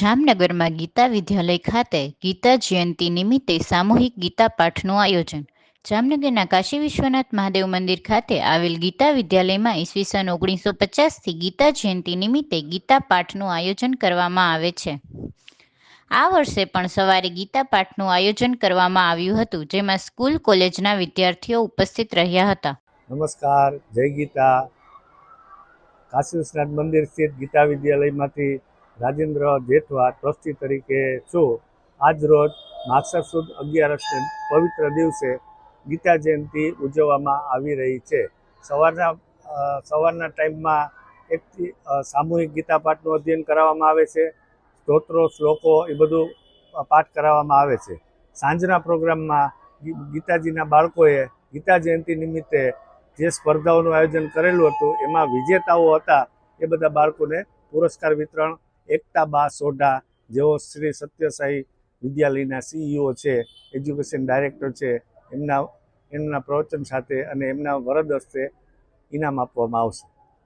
જામનગરમાં ગીતા વિદ્યાલય ખાતે ગીતા જયંતિ નિમિત્તે સામૂહિક ગીતા પાઠનું આયોજન. જામનગરના કાશી વિશ્વનાથ મહાદેવ મંદિર ખાતે આવેલ ગીતા વિદ્યાલયમાં ઈસવીસન ઓગણીસો પચાસથી ગીતા જયંતિ નિમિત્તે ગીતા પાઠનું આયોજન કરવામાં આવે છે. આ વર્ષે પણ સવારે ગીતા પાઠનું આયોજન કરવામાં આવ્યું હતું, જેમાં સ્કૂલ કોલેજના વિદ્યાર્થીઓ ઉપસ્થિત રહ્યા હતા. નમસ્કાર, જય ગીતા. કાશી વિશ્વનાથ મંદિર સ્થિત ગીતા વિદ્યાલયમાંથી રાજેન્દ્ર જેઠવા ટ્રસ્ટી તરીકે છું. આજ રોજ માગસર સુદ અગિયારસને પવિત્ર દિવસે ગીતા જયંતિ ઉજવવામાં આવી રહી છે. સવારના સવારના ટાઈમમાં એકથી સામૂહિક ગીતા પાઠનું અધ્યયન કરાવવામાં આવે છે. સ્તોત્રો, શ્લોકો એ બધું પાઠ કરાવવામાં આવે છે. સાંજના પ્રોગ્રામમાં ગીતાજીના બાળકોએ ગીતા જયંતિ નિમિત્તે જે સ્પર્ધાઓનું આયોજન કરેલું હતું, એમાં વિજેતાઓ હતા, એ બધા બાળકોને પુરસ્કાર વિતરણ એકતા બા સોઢા, જેઓ શ્રી સત્યસાઈ વિદ્યાલયના સીઈઓ છે એજ્યુકેશન ડાયરેક્ટર છે, એમના એમના પ્રવચન સાથે અને એમના વરદ હસ્તે ઇનામ આપવામાં આવશે.